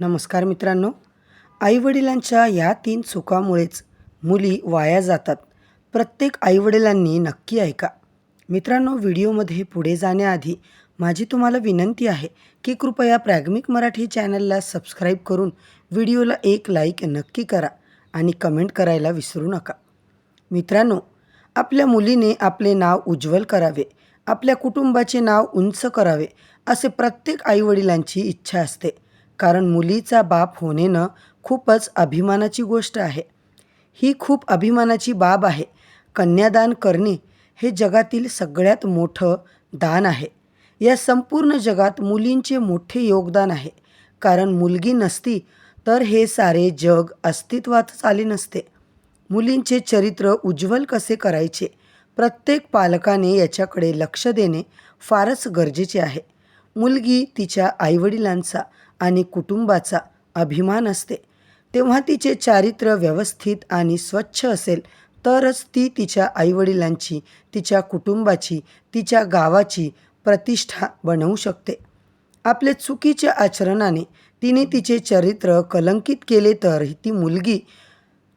नमस्कार मित्रांनो. आईवडिलांच्या या तीन चुकामुळेच मुली वाया जातात. प्रत्येक आईवडिलांनी नक्की ऐका. मित्रांनो व्हिडिओमध्ये पुढे जाण्याआधी माझी तुम्हाला विनंती आहे की कृपया प्रॅग्मिक मराठी चॅनलला सबस्क्राईब करून व्हिडिओला एक लाईक नक्की करा आणि कमेंट करायला विसरू नका. मित्रांनो आपल्या मुलीने आपले नाव उज्ज्वल करावे आपल्या कुटुंबाचे नाव उंच करावे असे प्रत्येक आईवडिलांची इच्छा असते. कारण मुलीचा बाप होणेनं खूपच अभिमानाची गोष्ट आहे. ही खूप अभिमानाची बाब आहे. कन्यादान करणे हे जगातील सगळ्यात मोठं दान आहे. या संपूर्ण जगात मुलींचे मोठे योगदान आहे. कारण मुलगी नसती तर हे सारे जग अस्तित्वातच आले नसते. मुलींचे चरित्र उज्ज्वल कसे करायचे? प्रत्येक पालकाने याच्याकडे लक्ष देणे फारच गरजेचे आहे. मुलगी तिच्या आईवडिलांचा आणि कुटुंबाचा अभिमान असते. तेव्हा तिचे चारित्र्य व्यवस्थित आणि स्वच्छ असेल तरच ती तिच्या आईवडिलांची तिच्या कुटुंबाची तिच्या गावाची प्रतिष्ठा बनवू शकते. आपले चुकीच्या आचरणाने तिने तिचे चरित्र कलंकित केले तर ती मुलगी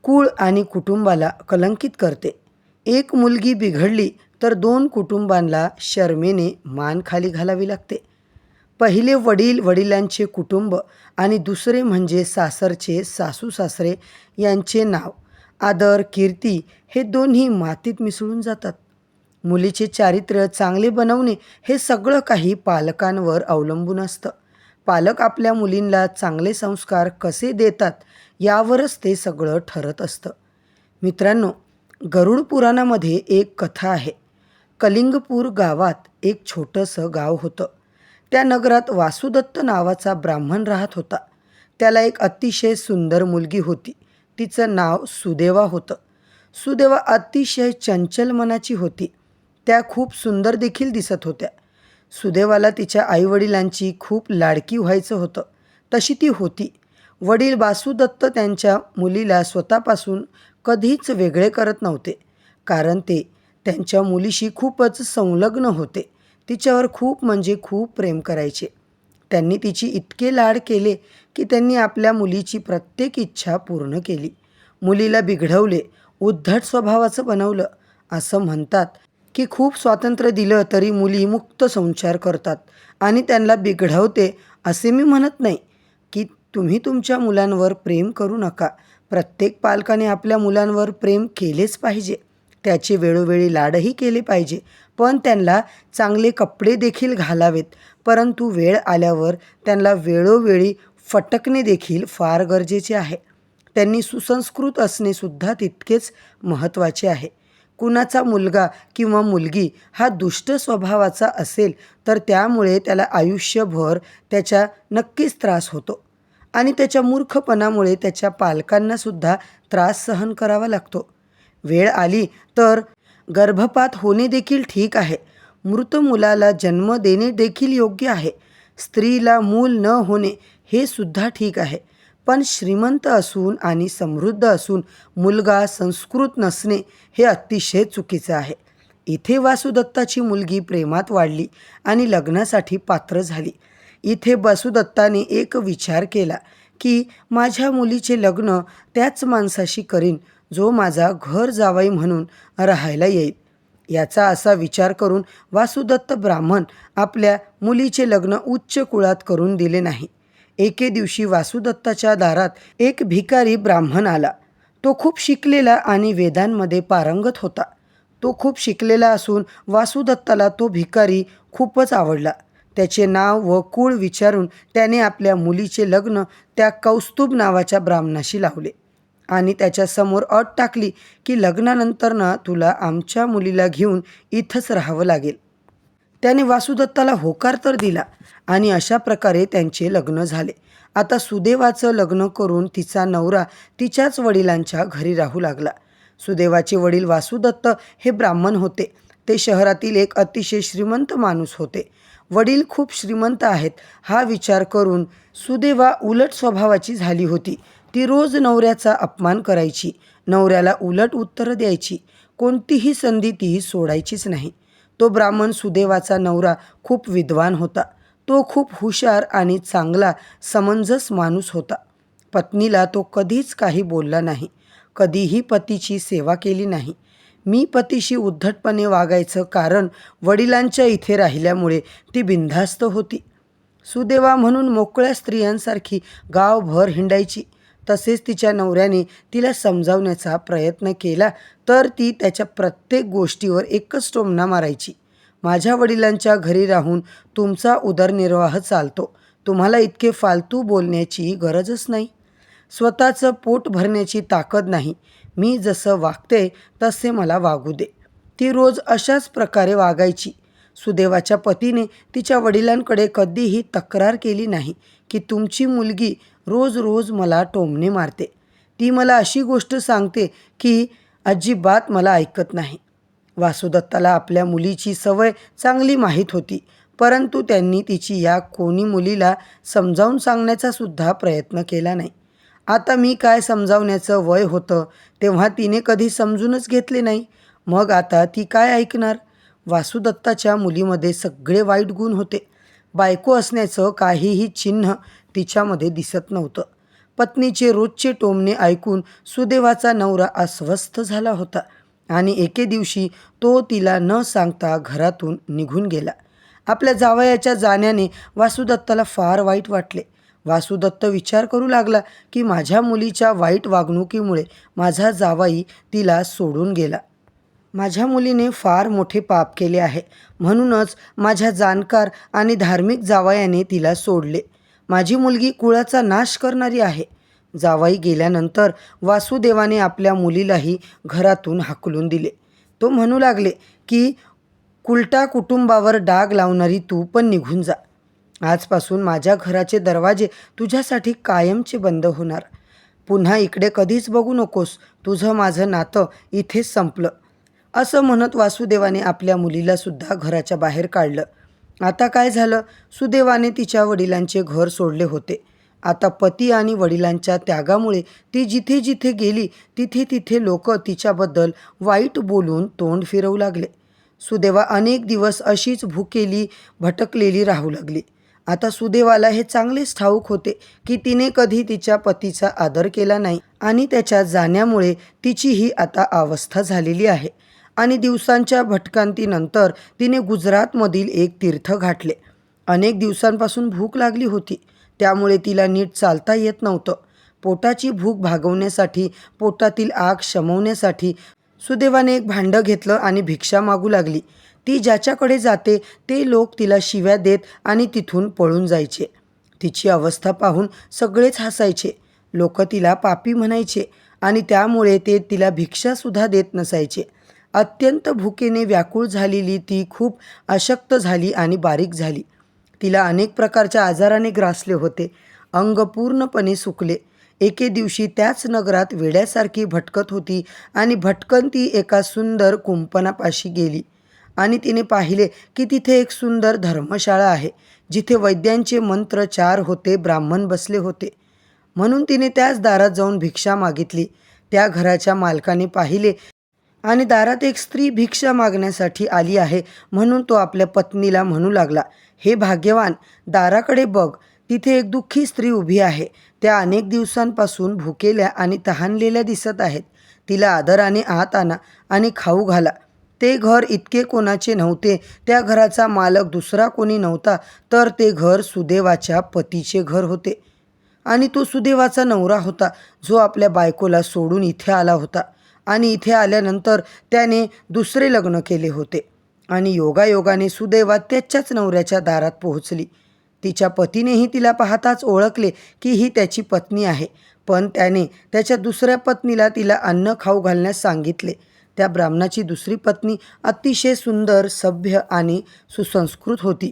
कुळ आणि कुटुंबाला कलंकित करते. एक मुलगी बिघडली तर दोन कुटुंबांना शर्मेने मान खाली घालावी लागते. पहिले वडील वडिलांचे कुटुंब आणि दुसरे म्हणजे सासरचे सासू सासरे यांचे नाव आदर कीर्ती हे दोन्ही मातीत मिसळून जातात. मुलीचे चारित्र्य चांगले बनवणे हे सगळं काही पालकांवर अवलंबून असतं. पालक आपल्या मुलींना चांगले संस्कार कसे देतात यावरच ते सगळं ठरत असतं. मित्रांनो गरुड पुराणामध्ये एक कथा आहे. कलिंगपूर गावात एक छोटंसं गाव होतं. त्या नगरात वासुदत्त नावाचा ब्राह्मण राहत होता. त्याला एक अतिशय सुंदर मुलगी होती. तिचं नाव सुदेवा होतं. सुदेवा अतिशय चंचल मनाची होती. त्या खूप सुंदर देखील दिसत होत्या. सुदेवाला तिच्या आईवडिलांची खूप लाडकी व्हायचं होतं. तशी ती होती. वडील वासुदत्त त्यांच्या मुलीला स्वतःपासून कधीच वेगळे करत नव्हते. कारण ते त्यांच्या मुलीशी खूपच संलग्न होते. तिच्यावर खूप म्हणजे खूप प्रेम करायचे. त्यांनी तिची इतके लाड केले की त्यांनी आपल्या मुलीची प्रत्येक इच्छा पूर्ण केली. मुलीला बिघडवले उद्धट स्वभावाचं बनवलं असं म्हणतात की खूप स्वातंत्र्य दिलं तरी मुली मुक्त संचार करतात आणि त्यांना बिघडवते असे मी म्हणत नाही की तुम्ही तुमच्या मुलांवर प्रेम करू नका. प्रत्येक पालकाने आपल्या मुलांवर प्रेम केलेच पाहिजे. त्याचे वेळोवेळी लाडही केले पाहिजे. पण त्यांना चांगले कपडे देखील घालावेत. परंतु वेळ आल्यावर त्यांना वेळोवेळी फटकणे देखील फार गरजेचे आहे. त्यांनी सुसंस्कृत असणेसुद्धा तितकेच महत्त्वाचे आहे. कुणाचा मुलगा किंवा मुलगी हा दुष्ट स्वभावाचा असेल तर त्यामुळे त्याला आयुष्यभर त्याच्या नक्कीच त्रास होतो. आणि त्याच्या मूर्खपणामुळे त्याच्या पालकांनासुद्धा त्रास सहन करावा लागतो. वेळ आली तर गर्भपात होणे देखील ठीक आहे. मृत मुलाला जन्म देणे देखील योग्य आहे. स्त्रीला मूल न होणे हे सुद्धा ठीक आहे. पण श्रीमंत असून आणि समृद्ध असून मुलगा संस्कृत नसणे हे अतिशय चुकीचं आहे. इथे वासुदत्ताची मुलगी प्रेमात वाढली आणि लग्नासाठी पात्र झाली. इथे वासुदत्ताने एक विचार केला की माझ्या मुलीचे लग्न त्याच माणसाशी करीन. जो माझा घर जावाई म्हणून राहायला येईल. याचा असा विचार करून वासुदत्त ब्राह्मण आपल्या मुलीचे लग्न उच्च कुळात करून दिले नाही. एके दिवशी वासुदत्ताच्या दारात एक भिकारी ब्राह्मण आला. तो खूप शिकलेला आणि वेदांमध्ये पारंगत होता. तो खूप शिकलेला असून वासुदत्ताला तो भिकारी खूपच आवडला. त्याचे नाव व कुळ विचारून त्याने आपल्या मुलीचे लग्न त्या कौस्तुभ नावाच्या ब्राह्मणाशी लावले. आणि त्याच्यासमोर अट टाकली की लग्नानंतर ना तुला आमच्या मुलीला घेऊन इथंच राहावं लागेल. त्याने वासुदत्ताला होकार तर दिला आणि अशा प्रकारे त्यांचे लग्न झाले. आता सुदेवाचं लग्न करून तिचा नवरा तिच्याच वडिलांच्या घरी राहू लागला. सुदेवाचे वडील वासुदत्त हे ब्राह्मण होते. ते शहरातील एक अतिशय श्रीमंत माणूस होते. वडील खूप श्रीमंत आहेत. हा विचार करून सुदेवा उलट स्वभावाची झाली होती. ती रोज नवऱ्याचा अपमान करायची. नवऱ्याला उलट उत्तरं द्यायची. कोणतीही संधी ती सोडायचीच नाही. तो ब्राह्मण सुदेवाचा नवरा खूप विद्वान होता. तो खूप हुशार आणि चांगला समंजस माणूस होता. पत्नीला तो कधीच काही बोलला नाही. कधीही पतीची सेवा केली नाही. मी पतीशी उद्धटपणे वागायचं कारण वडिलांच्या इथे राहिल्यामुळे ती बिनधास्त होती. सुदेवा म्हणून मोकळ्या स्त्रियांसारखी गावभर हिंडायची. तसेच तिच्या नवऱ्याने तिला समजावण्याचा प्रयत्न केला तर ती त्याच्या प्रत्येक गोष्टीवर एकच टोमणा मारायची. माझ्या वडिलांच्या घरी राहून तुमचा उदरनिर्वाह चालतो. तुम्हाला इतके फालतू बोलण्याची गरजच नाही. स्वतःचं पोट भरण्याची ताकद नाही. मी जसं वागते तसे मला वागू दे. ती रोज अशाच प्रकारे वागायची. सुदेवाच्या पतीने तिच्या वडिलांकडे कधीही तक्रार केली नाही की तुमची मुलगी रोज रोज मला टोमणे मारते. ती मला अशी गोष्ट सांगते की अजिबात मला ऐकत नाही. वासुदत्ताला आपल्या मुलीची सवय चांगली माहीत होती परंतु त्यांनी तिची या कोणी मुलीला समजावून सांगण्याचा सुद्धा प्रयत्न केला नाही. आता मी काय समजावण्याचं वय होतं तेव्हा तिने कधी समजूनच घेतले नाही. मग आता ती काय ऐकणार? वासुदत्ताच्या मुलीमध्ये सगळे वाईट गुण होते. बायको असण्याचं काहीही चिन्ह तिच्यामध्ये दिसत नव्हतं. पत्नीचे रोजचे टोमणे ऐकून सुदेवाचा नवरा अस्वस्थ झाला होता आणि एके दिवशी तो तिला न सांगता घरातून निघून गेला. आपल्या जावयाच्या जाण्याने वासुदत्ताला फार वाईट वाटले. वासुदत्त विचार करू लागला की माझ्या मुलीच्या वाईट वागणुकीमुळे माझा जावाई तिला सोडून गेला. माझ्या मुलीने फार मोठे पाप केले आहे. म्हणूनच माझ्या जाणकार आणि धार्मिक जावयाने तिला सोडले. माझी मुलगी कुळाचा नाश करणारी आहे. जावाई गेल्यानंतर वासुदेवाने आपल्या मुलीलाही घरातून हाकलून दिले. तो म्हणू लागले की कुलटा कुटुंबावर डाग लावणारी तू पण निघून जा. आजपासून माझ्या घराचे दरवाजे तुझ्यासाठी कायमचे बंद होणार. पुन्हा इकडे कधीच बघू नकोस तुझं माझं नातं इथेच संपलं. असं म्हणत वासुदेवाने आपल्या मुलीला सुद्धा घराच्या बाहेर काढलं. आता काय झालं? सुदेवाने तिच्या वडिलांचे घर सोडले होते. आता पती आणि वडिलांच्या त्यागामुळे ती जिथे जिथे गेली तिथे तिथे लोक तिच्याबद्दल वाईट बोलून तोंड फिरवू लागले. सुदेवा अनेक दिवस अशीच भुकेली भटकलेली राहू लागली. आता सुदेवाला हे चांगलेच ठाऊक होते की तिने कधी तिच्या पतीचा आदर केला नाही आणि त्याच्या जाण्यामुळे तिची ही आता अवस्था झालेली आहे. आणि दिवसांच्या भटकांतीनंतर तिने गुजरातमधील एक तीर्थ गाठले. अनेक दिवसांपासून भूक लागली होती. त्यामुळे तिला नीट चालता येत नव्हतं. पोटाची भूक भागवण्यासाठी पोटातील आग शमवण्यासाठी सुदैवाने एक भांडं घेतलं आणि भिक्षा मागू लागली. ती ज्याच्याकडे जाते ते लोक तिला शिव्या देत आणि तिथून पळून जायचे. तिची अवस्था पाहून सगळेच हसायचे. लोक तिला पापी म्हणायचे आणि त्यामुळे ते तिला भिक्षासुद्धा देत नसायचे. अत्यंत भुकेने व्याकुळ झालेली ती खूप अशक्त झाली आणि बारीक झाली. तिला अनेक प्रकारच्या आजाराने ग्रासले होते. अंग पूर्णपणे सुकले. एके दिवशी त्याच नगरात वेड्यासारखी भटकत होती आणि भटकन ती एका सुंदर कुंपणापाशी गेली. आणि तिने पाहिले की तिथे एक सुंदर धर्मशाळा आहे जिथे वैद्यांचे मंत्र चार होते ब्राह्मण बसले होते. म्हणून तिने त्याच दारात जाऊन भिक्षा मागितली. त्या घराच्या मालकाने पाहिले आणि दारात एक स्त्री भिक्षा मागण्यासाठी आली आहे म्हणून तो आपल्या पत्नीला म्हणू लागला हे भाग्यवान दाराकडे बघ तिथे एक दुःखी स्त्री उभी आहे. त्या अनेक दिवसांपासून भुकेल्या आणि तहानलेल्या दिसत आहेत. तिला आदराने आत आणा आणि खाऊ घाला. ते घर इतके कोणाचे नव्हते. त्या घराचा मालक दुसरा कोणी नव्हता तर ते घर सुदेवाच्या पतीचे घर होते. आणि तो सुदेवाचा नवरा होता जो आपल्या बायकोला सोडून इथे आला होता. आणि इथे आल्यानंतर त्याने दुसरे लग्न केले होते. आणि योगायोगाने सुदैवा त्याच्याच नवऱ्याच्या दारात पोहोचली. तिच्या पतीनेही तिला पाहताच ओळखले की ही त्याची पत्नी आहे. पण त्याने त्याच्या दुसऱ्या पत्नीला तिला अन्न खाऊ घालण्यास सांगितले. त्या ब्राह्मणाची दुसरी पत्नी अतिशय सुंदर सभ्य आणि सुसंस्कृत होती.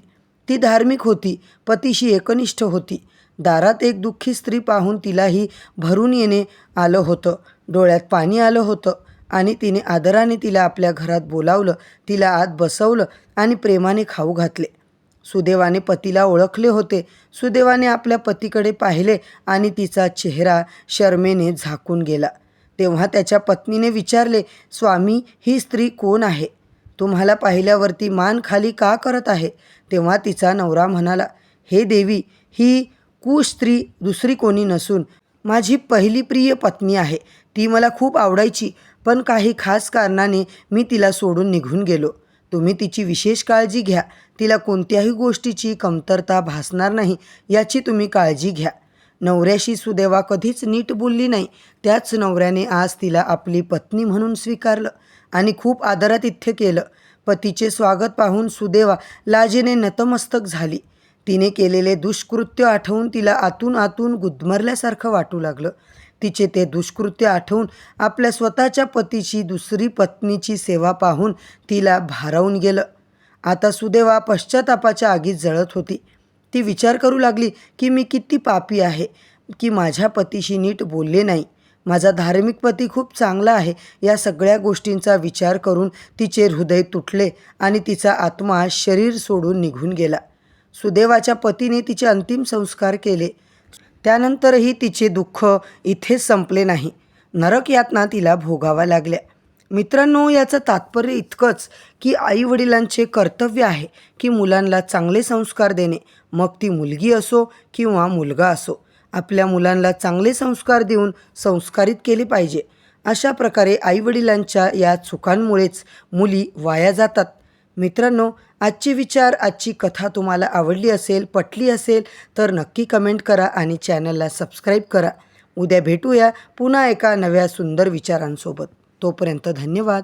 ती धार्मिक होती पतीशी एकनिष्ठ होती. दारात एक दुःखी स्त्री पाहून तिलाही भरून येणे आलं होतं. डोळ्यात पाणी आलं होतं आणि तिने आदराने तिला आपल्या घरात बोलावलं तिला आत बसवलं आणि प्रेमाने खाऊ घातले. सुदेवाने पतीला ओळखले होते. सुदेवाने आपल्या पतीकडे पाहिले आणि तिचा चेहरा शर्मेने झाकून गेला. तेव्हा त्याच्या पत्नीने विचारले स्वामी ही स्त्री कोण आहे? तुम्हाला पाहिल्यावरती मान खाली का करत आहे? तेव्हा तिचा नवरा म्हणाला हे देवी ही कुस्त्री दुसरी कोणी नसून माझी पहिली प्रिय पत्नी आहे. ती मला खूप आवडायची पण काही खास कारणाने मी तिला सोडून निघून गेलो. तुम्ही तिची विशेष काळजी घ्या. तिला कोणत्याही गोष्टीची कमतरता भासणार नाही याची तुम्ही काळजी घ्या. नवऱ्याशी सुदैवा कधीच नीट बोलली नाही. त्याच नवऱ्याने आज तिला आपली पत्नी म्हणून स्वीकारलं आणि खूप आदरातिथ्य केलं. पतीचे स्वागत पाहून सुदैवा लाजेने नतमस्तक झाली. तिने केलेले दुष्कृत्य आठवून तिला आतून आतून गुदमरल्यासारखं वाटू लागलं. तिचे ते दुष्कृत्य आठवून आपल्या स्वतःच्या पतीची दुसरी पत्नीची सेवा पाहून तिला भारावून गेलं. आता सुदेवा पश्चातापाच्या आगीत जळत होती. ती विचार करू लागली की मी किती पापी आहे की माझ्या पतीशी नीट बोलले नाही. माझा धार्मिक पती खूप चांगला आहे या सगळ्या गोष्टींचा विचार करून तिचे हृदय तुटले आणि तिचा आत्मा शरीर सोडून निघून गेला. सुदैवाच्या पतीने तिचे अंतिम संस्कार केले. त्यानंतरही तिचे दुःख इथेच संपले नाही. नरक यातना तिला भोगाव्या लागल्या. मित्रांनो याचं तात्पर्य इतकंच की आईवडिलांचे कर्तव्य आहे की मुलांना चांगले संस्कार देणे. मग ती मुलगी असो किंवा मुलगा असो आपल्या मुलांना चांगले संस्कार देऊन संस्कारित केले पाहिजे. अशा प्रकारे आईवडिलांच्या या चुकांमुळेच मुली वाया जातात. मित्रांनो आजचे विचार आजची कथा तुम्हाला आवडली असेल पटली असेल तर नक्की कमेंट करा आणि चॅनलला सबस्क्राईब करा. उद्या भेटूया पुन्हा एका नव्या सुंदर विचारांसोबत. तोपर्यंत धन्यवाद.